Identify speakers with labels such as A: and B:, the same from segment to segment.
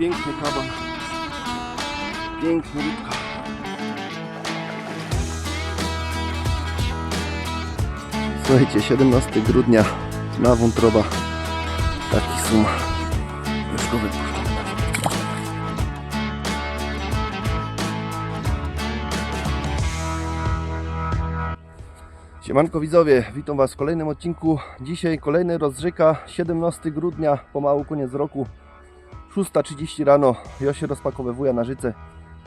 A: Piękny kaban. Piękny rybka. Słuchajcie, 17 grudnia na wątroba. Taki sum. Już. Siemanko widzowie, witam Was w kolejnym odcinku. Dzisiaj kolejny rozrzyka, 17 grudnia, pomału koniec roku. 6.30 rano, ja się rozpakowywuję na życe.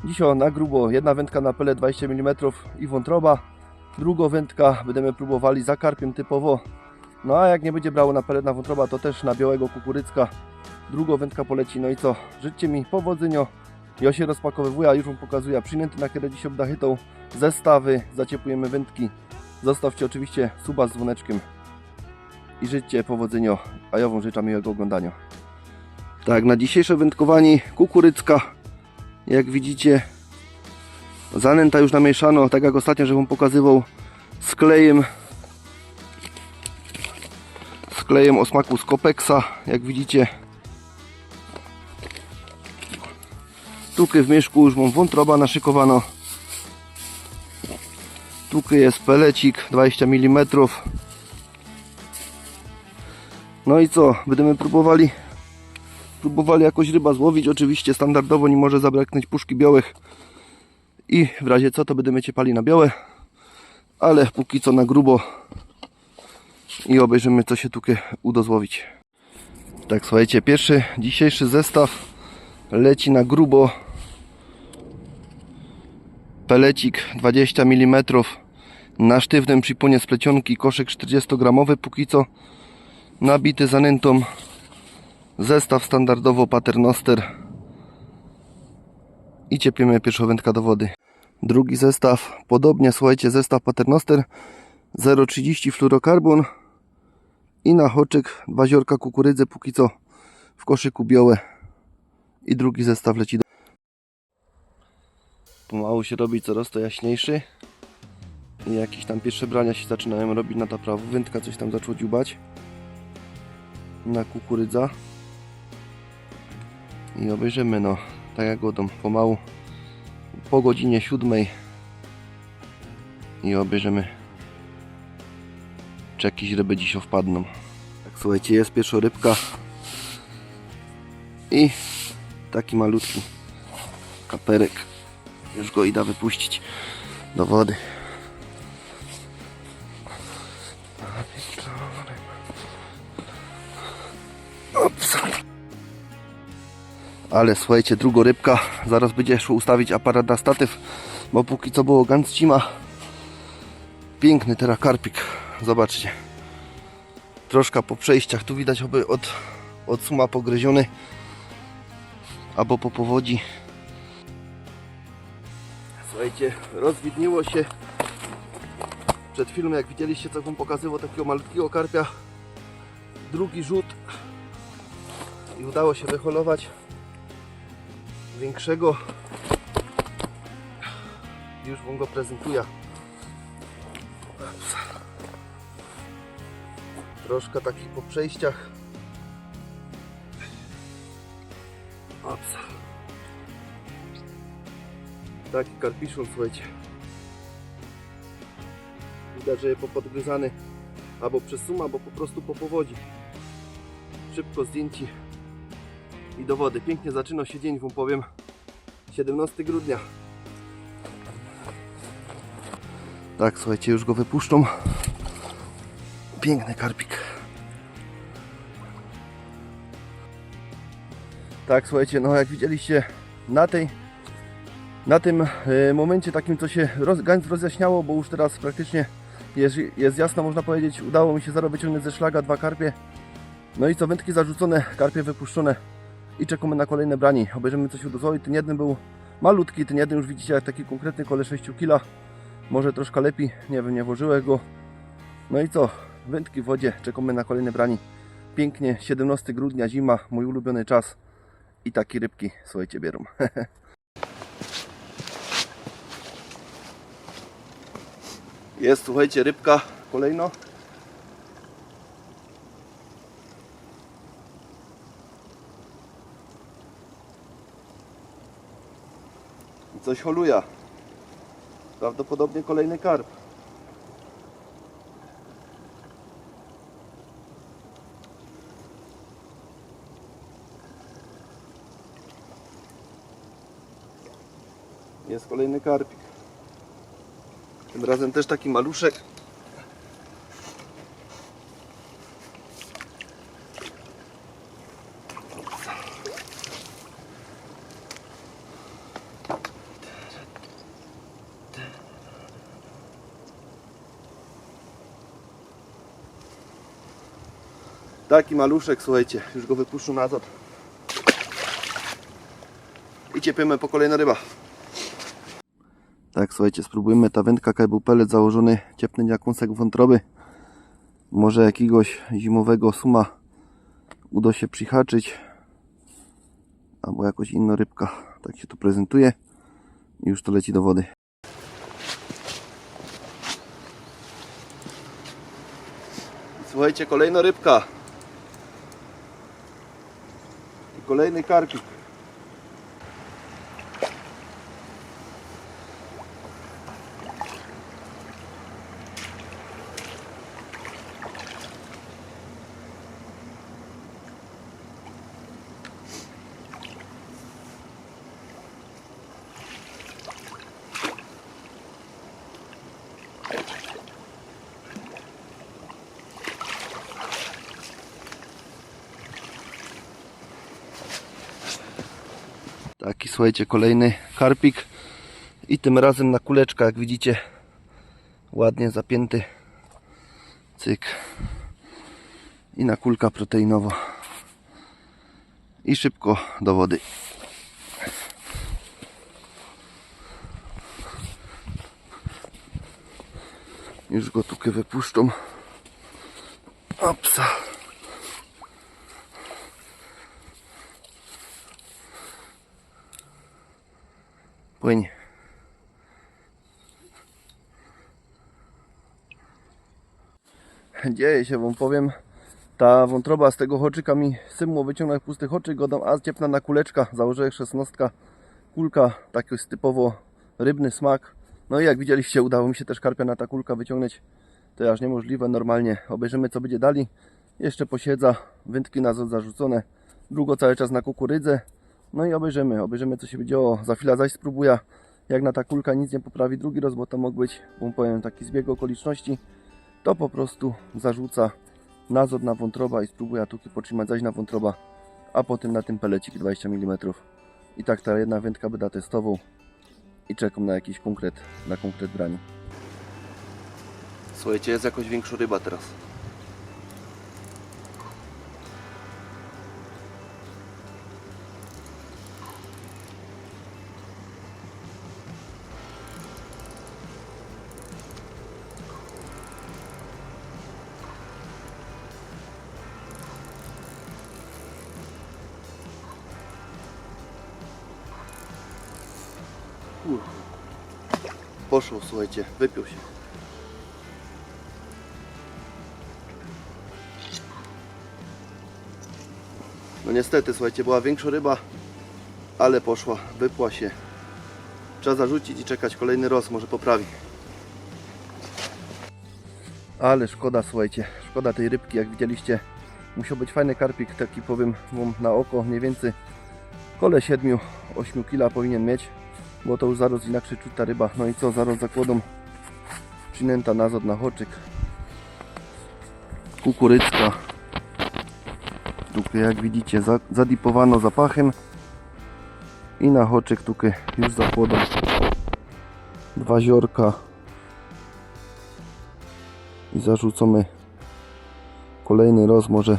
A: Dzisiaj na grubo, jedna wędka na pele 20 mm i wątroba. Drugą wędka będziemy próbowali za karpiem typowo. No a jak nie będzie brało na pelet na wątroba, to też na białego kukurycka. Drugą wędka poleci, no i co? Życzcie mi powodzenia. Ja się rozpakowywuję, już Wam pokazuję przynęty na kiedy dzisiaj obdachytą, zestawy, zaciepujemy wędki. Zostawcie oczywiście suba z dzwoneczkiem i życzcie powodzenia, a ja Wam życzę miłego oglądania. Tak, na dzisiejsze wędkowanie kukurycka, jak widzicie, zanęta już namieszano, tak jak ostatnio, że Wam pokazywał, z klejem, z klejem o smaku z Kopeksa, jak widzicie. Tuky w mieszku już mam wątroba naszykowano. Tuky jest pelecik 20 mm. No i co? Będziemy próbowali próbowali jakoś ryba złowić. Oczywiście standardowo nie może zabraknąć puszki białych. I w razie co to będziemy ciepali na białe. Ale póki co na grubo. I obejrzymy co się tu uda złowić. Tak słuchajcie, pierwszy dzisiejszy zestaw leci na grubo. Pelecik 20 mm na sztywnym przyponie z plecionki koszyk 40 gramowy póki co nabity zanętą zestaw standardowo paternoster i ciepiemy pierwszą wędkę do wody drugi zestaw podobnie słuchajcie zestaw paternoster 0,30 fluorokarbon i na hoczyk dwa ziorka kukurydzy póki co w koszyku białe i drugi zestaw leci do pomału się robi coraz to jaśniejszy i jakieś tam pierwsze brania się zaczynają robić na ta prawo. Wędka coś tam zaczęło dziubać. Na kukurydza. I obejrzymy no, tak jak godą, pomału. Po godzinie siódmej. I obejrzymy, czy jakieś ryby dzisiaj wpadną. Tak słuchajcie, jest pierwsza rybka. I taki malutki kaperek. Już go idę wypuścić do wody. Ale słuchajcie, druga rybka. Zaraz będzie szło ustawić aparat na statyw, bo póki co było gancima. Piękny teraz karpik. Zobaczcie. Troszkę po przejściach. Tu widać oby od, od suma pogryziony. Albo po powodzi. Słuchajcie, rozwidniło się przed chwilą, jak widzieliście, co wam pokazywał takiego malutkiego karpia. Drugi rzut i udało się wyholować większego. Już wam go prezentuję. Troszkę takich po przejściach. Taki karpiszon, słuchajcie. Widać, że je popodgryzany albo przez suma, albo po prostu po powodzi. Szybko zdjęci i do wody. Pięknie zaczyna się dzień, wam powiem. 17 grudnia. Tak, słuchajcie, już go wypuszczą. Piękny karpik. Tak, słuchajcie, no jak widzieliście na tej na tym e, momencie takim, co się roz, gańc rozjaśniało, bo już teraz praktycznie jest, jest jasno, można powiedzieć, udało mi się zarobić ze szlaga dwa karpie. No i co, wędki zarzucone, karpie wypuszczone i czekamy na kolejne brani. Obejrzymy co się udozwoli. Ten jeden był malutki, ten jeden już widzicie jak taki konkretny kole 6 kg. Może troszkę lepiej, nie wiem, nie włożyłem go. No i co, wędki w wodzie, czekamy na kolejne brani. Pięknie, 17 grudnia, zima, mój ulubiony czas. I takie rybki, słuchajcie, bierą. Jest, słuchajcie, rybka kolejno. Coś holuja. Prawdopodobnie kolejny karp. Jest kolejny karpik. Tym razem też taki maluszek. Taki maluszek, słuchajcie, już go wypuszczę nazad. I ciepiemy po kolejna ryba. Tak, słuchajcie, spróbujmy ta wędka kaj był pelet założony, ciepny jak kąsek wątroby. Może jakiegoś zimowego suma uda się przyhaczyć. Albo jakoś inna rybka. Tak się to prezentuje. I już to leci do wody. Słuchajcie, kolejna rybka. I kolejny karpik. Taki słuchajcie, kolejny karpik i tym razem na kuleczka, jak widzicie, ładnie zapięty cyk i na kulka proteinowa i szybko do wody. Już go tu wypuszczą. Opsa. Płyń. Dzieje się, wam powiem. Ta wątroba z tego hoczyka mi symło wyciągnął jak pusty hoczyk, go dam, a ciepna na kuleczka, założyłem szesnastka, kulka, taki typowo rybny smak. No i jak widzieliście, udało mi się też karpia na ta kulka wyciągnąć. To aż niemożliwe, normalnie obejrzymy co będzie dalej. Jeszcze posiedza, wędki na zarzucone, drugo cały czas na kukurydzę. No i obejrzymy, obejrzymy co się będzie działo. Za chwilę zaś spróbuję, jak na ta kulka nic nie poprawi drugi raz, bo to mógł być, bo powiem, taki zbieg okoliczności. To po prostu zarzuca nazot na wątroba i spróbuję tuki potrzymać zaś na wątroba, a potem na tym pelecik 20 mm. I tak ta jedna wędka będę testował i czekam na jakiś konkret, na konkret branie. Słuchajcie, jest jakoś większa ryba teraz. Uff. Poszło, słuchajcie, wypił się. No niestety, słuchajcie, była większa ryba, ale poszła, wypła się. Trzeba zarzucić i czekać kolejny roz, może poprawi. Ale szkoda, słuchajcie, szkoda tej rybki, jak widzieliście. Musiał być fajny karpik, taki powiem wam na oko, mniej więcej kole 7-8 kg powinien mieć, bo to już zaraz inaczej czuć ta ryba. No i co, zaraz zakładą przynęta nazad na hoczyk. Kukurycka. Tu jak widzicie za- zadipowano zapachem i na hoczyk tu już zakładam dwa ziorka i zarzucamy kolejny roz może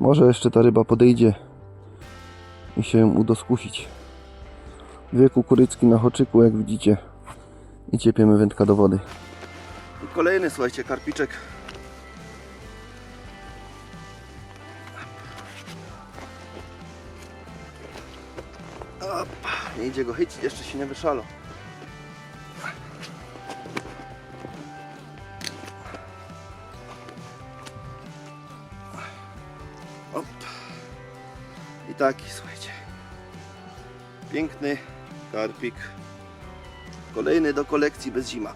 A: może jeszcze ta ryba podejdzie i się ją uda skusić dwie kukurycki na hoczyku jak widzicie i ciepiemy wędka do wody i kolejny słuchajcie karpiczek Op, nie idzie go chycić, jeszcze się nie wyszalo. I taki, słuchajcie. Piękny Karpik. Kolejny do kolekcji bez zima.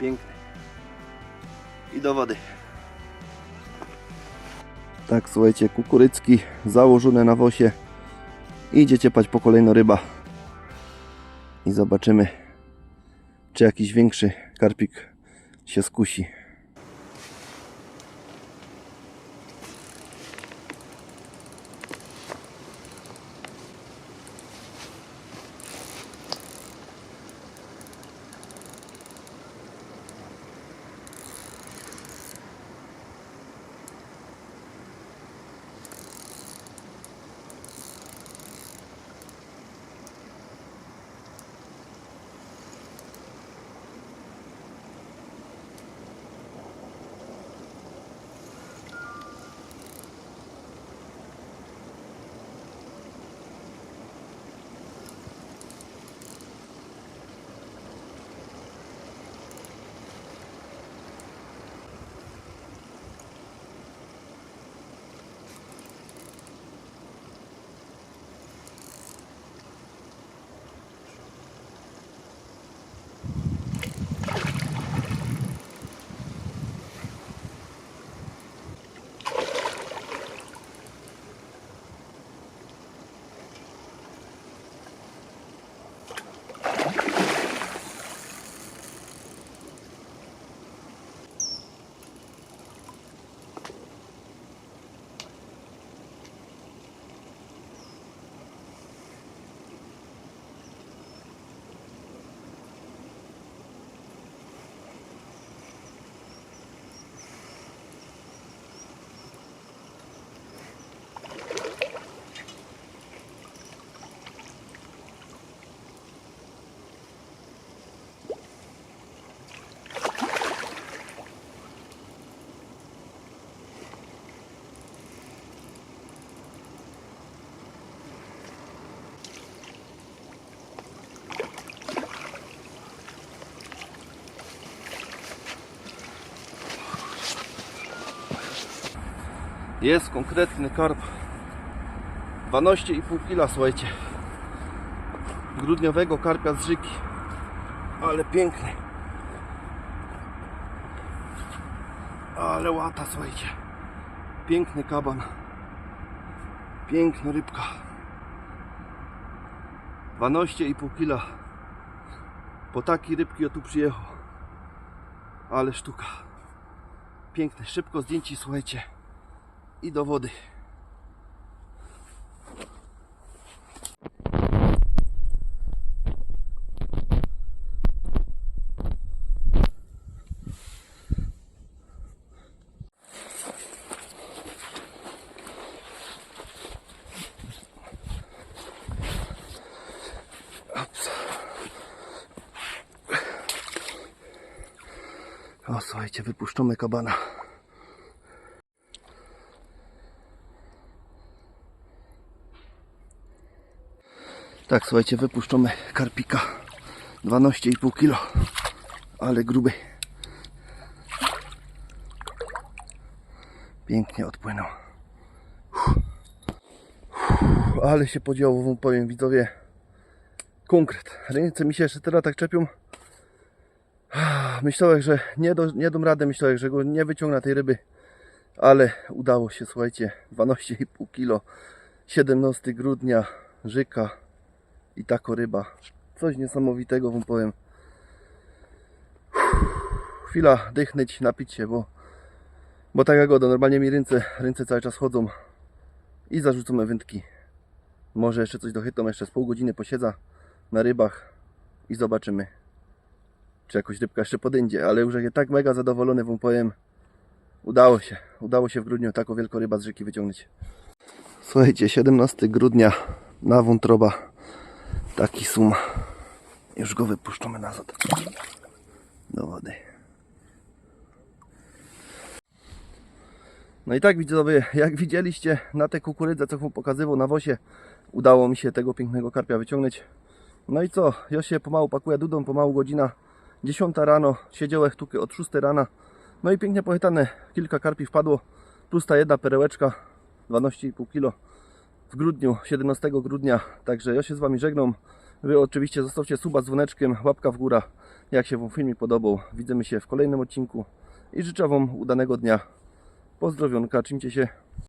A: Piękny. I do wody. Tak, słuchajcie, kukurycki założone na wosie. Idzie ciepać po kolejno ryba. I zobaczymy, czy jakiś większy karpik się skusi. Jest konkretny karp. 12,5 kg, słuchajcie. Grudniowego karpia z żyki. Ale piękny. Ale łata, słuchajcie. Piękny kaban. Piękna rybka. 12,5 kg. Po takiej rybki o tu przyjechał. Ale sztuka. Piękne, szybko zdjęci, słuchajcie i do wody. O, słuchajcie, wypuszczamy kabana. Tak, słuchajcie, wypuszczamy karpika 12,5 kg, ale gruby. Pięknie odpłynął. Ale się podziało, powiem widzowie. Konkret. Ręce mi się jeszcze teraz tak czepią. Myślałem, że nie, do, nie dam rady, myślałem, że go nie wyciągnę tej ryby. Ale udało się, słuchajcie, 12,5 kg. 17 grudnia, Żyka, i tako ryba. Coś niesamowitego wam powiem. Uff, Chwila dychnąć, napić się, bo, bo tak jak goda, normalnie mi ręce, ręce cały czas chodzą i zarzucamy wędki. Może jeszcze coś dochytą, jeszcze z pół godziny posiedza na rybach i zobaczymy, czy jakoś rybka jeszcze podędzie, ale już jak tak mega zadowolony wam powiem, udało się, udało się w grudniu taką wielką ryba z rzeki wyciągnąć. Słuchajcie, 17 grudnia na wątroba Taki sum. Już go wypuszczamy nazad. Do wody. No i tak widzowie, jak widzieliście na te kukurydze, co wam pokazywał na wosie, udało mi się tego pięknego karpia wyciągnąć. No i co, ja się pomału pakuję dudą, pomału godzina 10 rano, siedziałem sztuki od 6 rana. No i pięknie pochytane, kilka karpi wpadło, plus ta jedna perełeczka, 12,5 kg. W grudniu, 17 grudnia. Także ja się z Wami żegnam. Wy oczywiście zostawcie suba z dzwoneczkiem, łapka w górę, jak się Wam filmik podobał. Widzimy się w kolejnym odcinku i życzę Wam udanego dnia. Pozdrowionka, czymcie się.